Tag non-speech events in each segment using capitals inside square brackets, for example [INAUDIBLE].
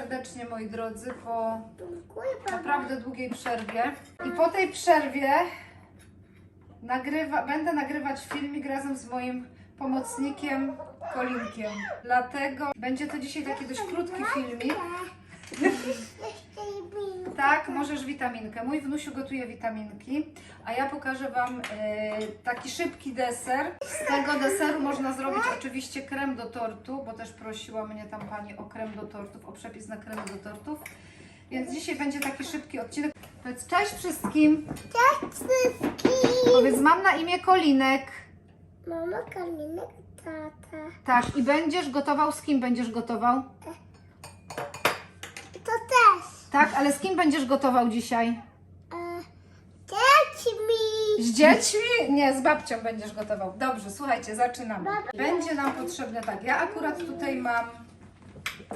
serdecznie, moi drodzy, po naprawdę długiej przerwie. I po tej przerwie nagrywa, będę nagrywać filmik razem z moim pomocnikiem Kolinkiem. Dlatego będzie to dzisiaj taki dość krótki filmik. Jedną. Tak, możesz witaminkę. Mój wnusiu gotuje witaminki, a ja pokażę Wam e, taki szybki deser. Z tego deseru można zrobić oczywiście krem do tortu, bo też prosiła mnie tam Pani o krem do tortów, o przepis na kremy do tortów. Więc dzisiaj będzie taki szybki odcinek. Powiedz cześć wszystkim. Cześć wszystkim. Powiedz, mam na imię Kolinek. Mama Karolina, tata. Tak, i będziesz gotował, z kim będziesz gotował? Tak, ale z kim będziesz gotował dzisiaj? E, dziećmi. Z dziećmi? Nie, z babcią będziesz gotował. Dobrze, słuchajcie, zaczynamy. Będzie nam potrzebne tak. Ja akurat tutaj mam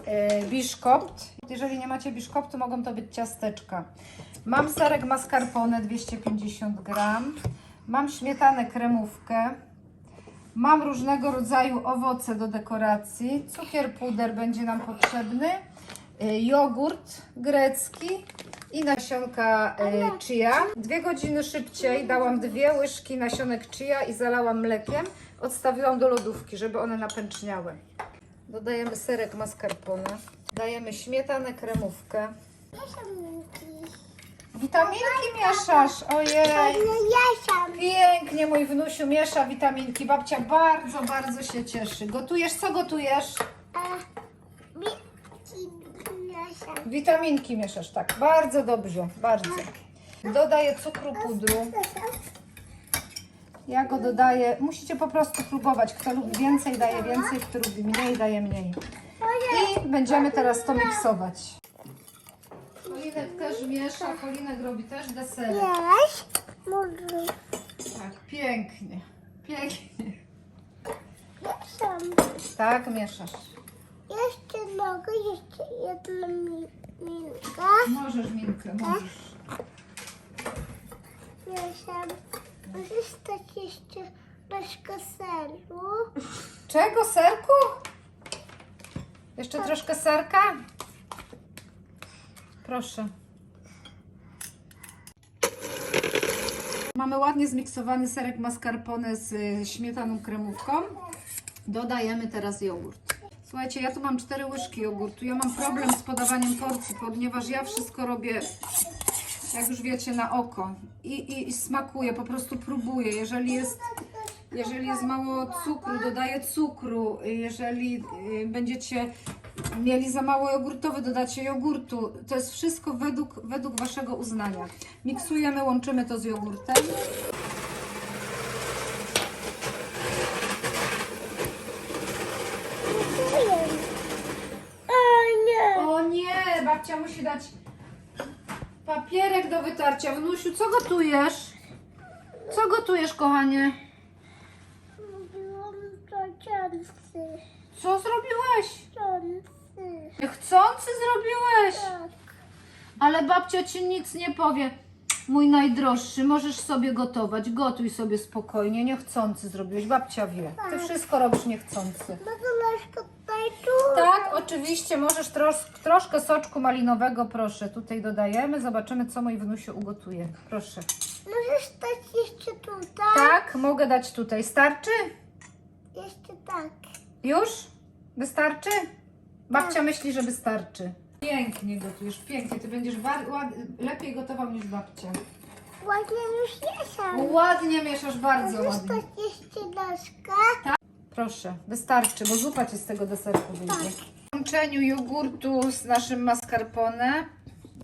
e, biszkopt. Jeżeli nie macie biszkoptu, mogą to być ciasteczka. Mam serek mascarpone 250 gram. Mam śmietanę kremówkę. Mam różnego rodzaju owoce do dekoracji. Cukier puder będzie nam potrzebny. Y, Jogurt grecki i nasionka y, chia. Dwie godziny szybciej dałam dwie łyżki nasionek chia i zalałam mlekiem. Odstawiłam do lodówki, żeby one napęczniały. Dodajemy serek mascarpone. Dajemy śmietanę kremówkę. Witaminki mieszasz, ojej. Pięknie mój wnusiu miesza witaminki. Babcia bardzo, bardzo się cieszy. Gotujesz? Co gotujesz? Witaminki mieszasz, tak. Bardzo dobrze, bardzo. Dodaję cukru pudru. Ja go dodaję. Musicie po prostu próbować. Kto lubi więcej, daje więcej, kto lubi mniej, daje mniej. I będziemy teraz to miksować. Kolinek też miesza, Kolinek robi też desery. Tak, pięknie. Pięknie. Tak, mieszasz. Jeszcze mogę, jeszcze jedna mi- minka. Możesz, Milkę, możesz. Jason. Możesz dać jeszcze troszkę seru. Czego, serku? Jeszcze troszkę serka? Proszę. Mamy ładnie zmiksowany serek mascarpone z y, śmietaną kremówką. Dodajemy teraz jogurt. Słuchajcie, ja tu mam cztery łyżki jogurtu. Ja mam problem z podawaniem porcji, ponieważ ja wszystko robię, jak już wiecie, na oko. I, i, i smakuję, po prostu próbuję. Jeżeli jest jeżeli jest mało cukru, dodaję cukru. Jeżeli y, będziecie mieli za mało jogurtowy, dodacie jogurtu. To jest wszystko według, według Waszego uznania. Miksujemy, łączymy to z jogurtem. Dziękuję. O nie. O babcia musi dać papierek do wytarcia. Wnusiu, co gotujesz? Co gotujesz, kochanie? Mówiłam to ciący. Co zrobiłeś? Ciący. Chcący zrobiłeś? Tak. Ale babcia ci nic nie powie. Mój najdroższy, możesz sobie gotować. Gotuj sobie spokojnie. Niechcący zrobiłeś. Babcia wie. Ty wszystko robisz niechcący. Tutaj tu? Tak, oczywiście możesz trosz, troszkę soczku malinowego, proszę. Tutaj dodajemy. Zobaczymy, co mój wnusiu ugotuje. Proszę. Możesz dać jeszcze tutaj? Tak, mogę dać tutaj. Starczy? Jeszcze tak. Już? Wystarczy? Babcia myśli, że wystarczy. Pięknie gotujesz, pięknie. Ty będziesz ład- lepiej gotował niż babcia. Ładnie już jestem. Ładnie mieszasz, bardzo Możesz ładnie. dać jeszcze laskę? Proszę, wystarczy, bo zupa ci z tego deserku wyjdzie. W łączeniu jogurtu z naszym mascarpone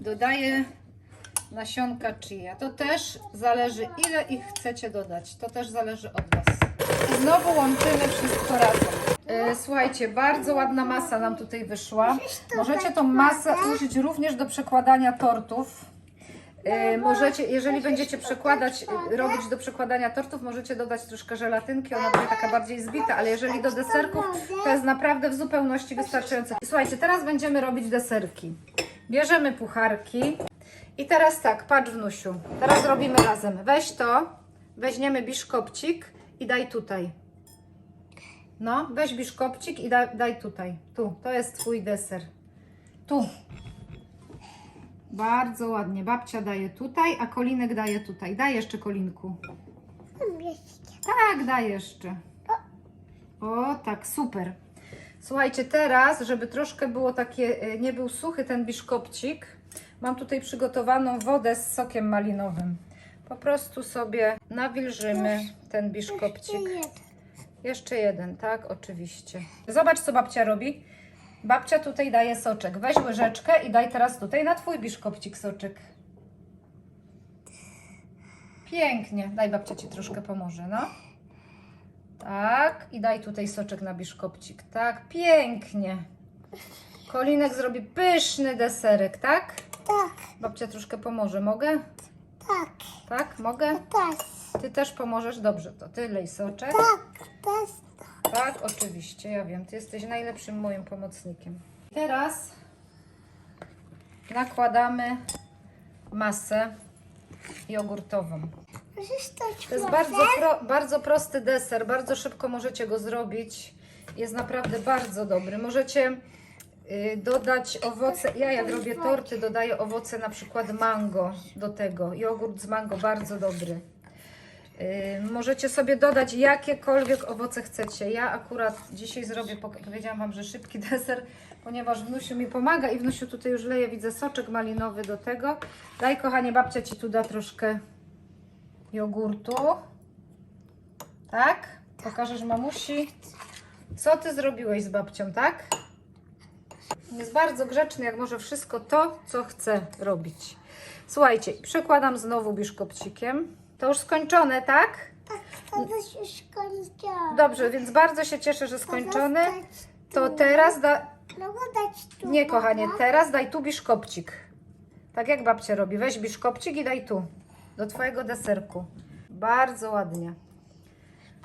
dodaję nasionka chia. To też zależy, ile ich chcecie dodać. To też zależy od Was. I znowu łączymy wszystko razem. E, Słuchajcie, bardzo ładna masa nam tutaj wyszła. Możecie tą masę użyć również do przekładania tortów. E, Możecie, jeżeli będziecie przekładać, e, robić do przekładania tortów, możecie dodać troszkę żelatynki, ona będzie taka bardziej zbita, ale jeżeli do deserków, to jest naprawdę w zupełności wystarczające. Słuchajcie, teraz będziemy robić deserki. Bierzemy pucharki i teraz tak, patrz wnusiu, teraz robimy razem. Weź to, weźmiemy biszkopcik i daj tutaj. No, weź biszkopcik i daj, daj tutaj. Tu, to jest twój deser. Tu. Bardzo ładnie. Babcia daje tutaj, a Kolinek daje tutaj. Daj jeszcze Kolinku. Tak, daj jeszcze. O, tak, super. Słuchajcie, teraz, żeby troszkę było takie, e, nie był suchy ten biszkopcik, mam tutaj przygotowaną wodę z sokiem malinowym. Po prostu sobie nawilżymy ten biszkopcik. Jeszcze jeden, tak, oczywiście. Zobacz, co babcia robi. Babcia tutaj daje soczek. Weź łyżeczkę i daj teraz tutaj na twój biszkopcik soczek. Pięknie. Daj babcia ci troszkę pomoże, no. Tak, i daj tutaj soczek na biszkopcik. Tak, pięknie. Kolinek zrobi pyszny deserek, tak? Tak, Babcia troszkę pomoże. Mogę? tak. Tak, mogę? Tak, Ty też pomożesz? Dobrze, to ty lej soczek. tak, tak. Tak, oczywiście, ja wiem. Ty jesteś najlepszym moim pomocnikiem. Teraz nakładamy masę jogurtową. To jest bardzo, pro, bardzo prosty deser, bardzo szybko możecie go zrobić. Jest naprawdę bardzo dobry. Możecie y, dodać owoce. Ja jak robię torty, dodaję owoce na przykład mango do tego. Jogurt z mango, bardzo dobry. Y, Możecie sobie dodać jakiekolwiek owoce chcecie. Ja akurat dzisiaj zrobię, powiedziałam Wam, że szybki [LAUGHS] deser, ponieważ wnusiu mi pomaga i wnusiu tutaj już leje, widzę soczek malinowy do tego. Daj kochanie, babcia Ci tu da troszkę jogurtu. Tak? Pokażesz mamusi. Co Ty zrobiłeś z babcią, tak? Jest bardzo grzeczny, jak może wszystko to, co chce robić. Słuchajcie, przekładam znowu biszkopcikiem. To już skończone, tak? Tak, to już skończyłam. Dobrze, więc bardzo się cieszę, że skończone. To teraz da... Mogę dać tu. Nie, kochanie, teraz daj tu biszkopcik. Tak jak babcia robi. Weź biszkopcik i daj tu. Do twojego deserku. Bardzo ładnie.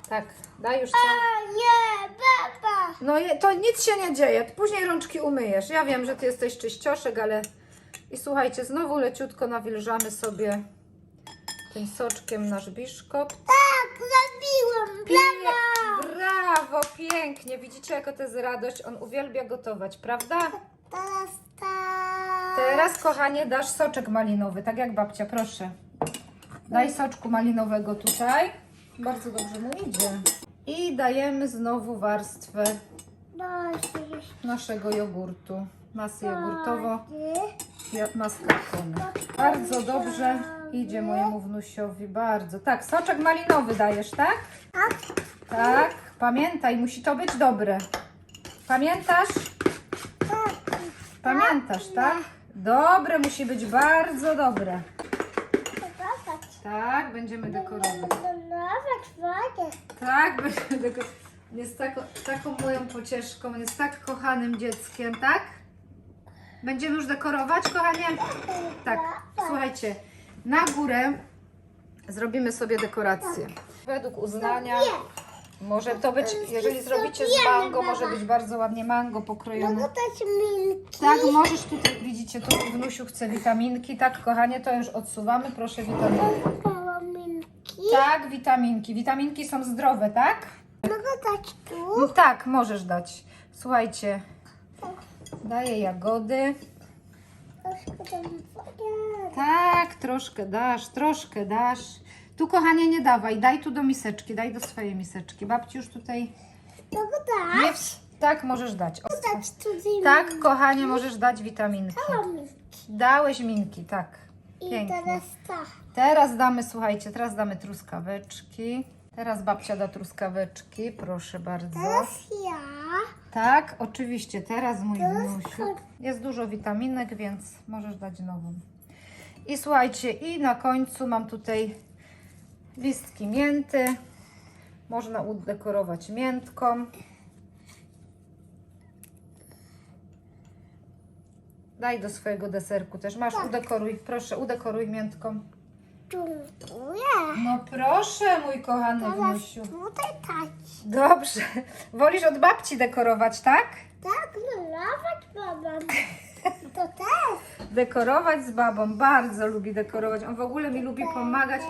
Tak, daj już. A nie, baba. No je- to nic się nie dzieje. Później rączki umyjesz. Ja wiem, że ty jesteś czyścioszek, ale... I słuchajcie, znowu leciutko nawilżamy sobie tym soczkiem nasz biszkop. Tak, zrobiłam. Pie- Brawo, pięknie. Widzicie, jaka to jest radość? On uwielbia gotować, prawda? Teraz tak. Teraz, kochanie, dasz soczek malinowy, tak jak babcia, proszę. Daj soczku malinowego tutaj. Bardzo dobrze mu idzie. I dajemy znowu warstwę naszego jogurtu. Masę ja- mascarpone. Bardzo dobrze idzie mojemu wnusiowi, bardzo. Tak, soczek malinowy dajesz, tak? Tak, Tak, pamiętaj, musi to być dobre. Pamiętasz? tak. Pamiętasz, tak? Dobre musi być, bardzo dobre. Tak, będziemy dekorować. Tak, [LAUGHS] będziemy dekorować. Jest taką, taką moją pocieszką, jest tak kochanym dzieckiem, tak? Będziemy już dekorować, kochanie? Tak, słuchajcie, na górę zrobimy sobie dekorację. Według uznania może to być, jeżeli zrobicie z mango, może być bardzo ładnie mango pokrojone. Mogę dać milki. Tak, możesz tutaj, widzicie, tu wnusiu chce witaminki. Tak, kochanie, to już odsuwamy, proszę witaminki. Mała milki. Tak, witaminki. Witaminki są zdrowe, tak? Mogę dać tu. No tak, możesz dać. Słuchajcie, daję jagody. Troszkę dam wodę. Tak, troszkę dasz, troszkę dasz. Tu, kochanie, nie dawaj. Daj tu do miseczki, daj do swojej miseczki. Babci już tutaj Mogę nie... dać. W... Tak, możesz dać. O, Dać tu zimno. tak, kochanie, możesz dać witaminki. Dałeś minki, tak. I Pięknie. teraz tak. Teraz damy, słuchajcie, teraz damy truskaweczki. Teraz babcia da truskaweczki, proszę bardzo. Teraz ja. Tak, oczywiście, teraz mój wnusiu. Jest dużo witaminek, więc możesz dać nową. I słuchajcie, i na końcu mam tutaj listki mięty. Można udekorować miętką. Daj do swojego deserku też. Masz, udekoruj, proszę, udekoruj miętką. Dziękuję. No proszę, mój kochany wnusiu. tutaj tak. Dobrze. Wolisz od babci dekorować, tak? Tak, malować babam. To też. Dekorować z babą. Bardzo lubi dekorować. On w ogóle mi lubi pomagać.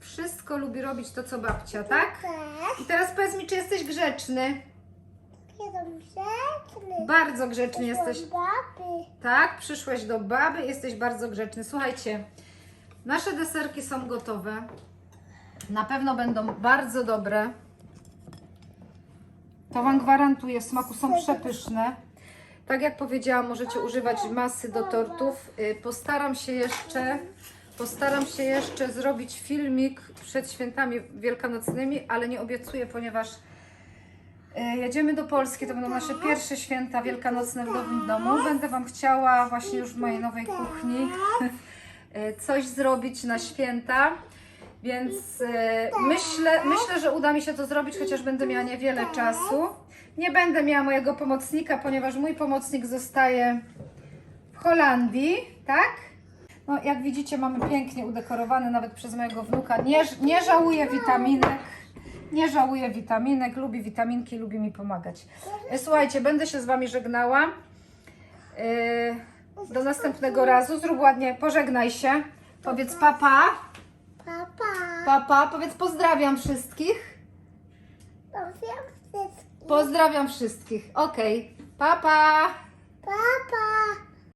Wszystko lubi robić to, co babcia, tak? I teraz powiedz mi, czy jesteś grzeczny? Jestem grzeczny. Bardzo grzeczny jesteś. Baby. Tak, przyszłeś do baby, jesteś bardzo grzeczny. Słuchajcie, nasze deserki są gotowe. Na pewno będą bardzo dobre. To Wam gwarantuję, w smaku są przepyszne. Tak jak powiedziałam, możecie używać masy do tortów. Y, Postaram się jeszcze, postaram się jeszcze zrobić filmik przed świętami wielkanocnymi, ale nie obiecuję, ponieważ y, jedziemy do Polski. To będą nasze pierwsze święta wielkanocne w nowym domu. Będę Wam chciała właśnie już w mojej nowej kuchni [LAUGHS] y, coś zrobić na święta. Więc myślę, myślę, że uda mi się to zrobić, chociaż będę miała niewiele czasu. Nie będę miała mojego pomocnika, ponieważ mój pomocnik zostaje w Holandii, tak? No, jak widzicie, mamy pięknie udekorowany nawet przez mojego wnuka. Nie, nie żałuję witaminek. Nie żałuję witaminek, lubi witaminki, lubi mi pomagać. Słuchajcie, będę się z Wami żegnała. E, Do następnego razu. Zrób ładnie, pożegnaj się. Powiedz papa. Papa. Papa, powiedz pozdrawiam wszystkich. Powiem wszystkim. Pozdrawiam wszystkich. Okej. Papa. Papa.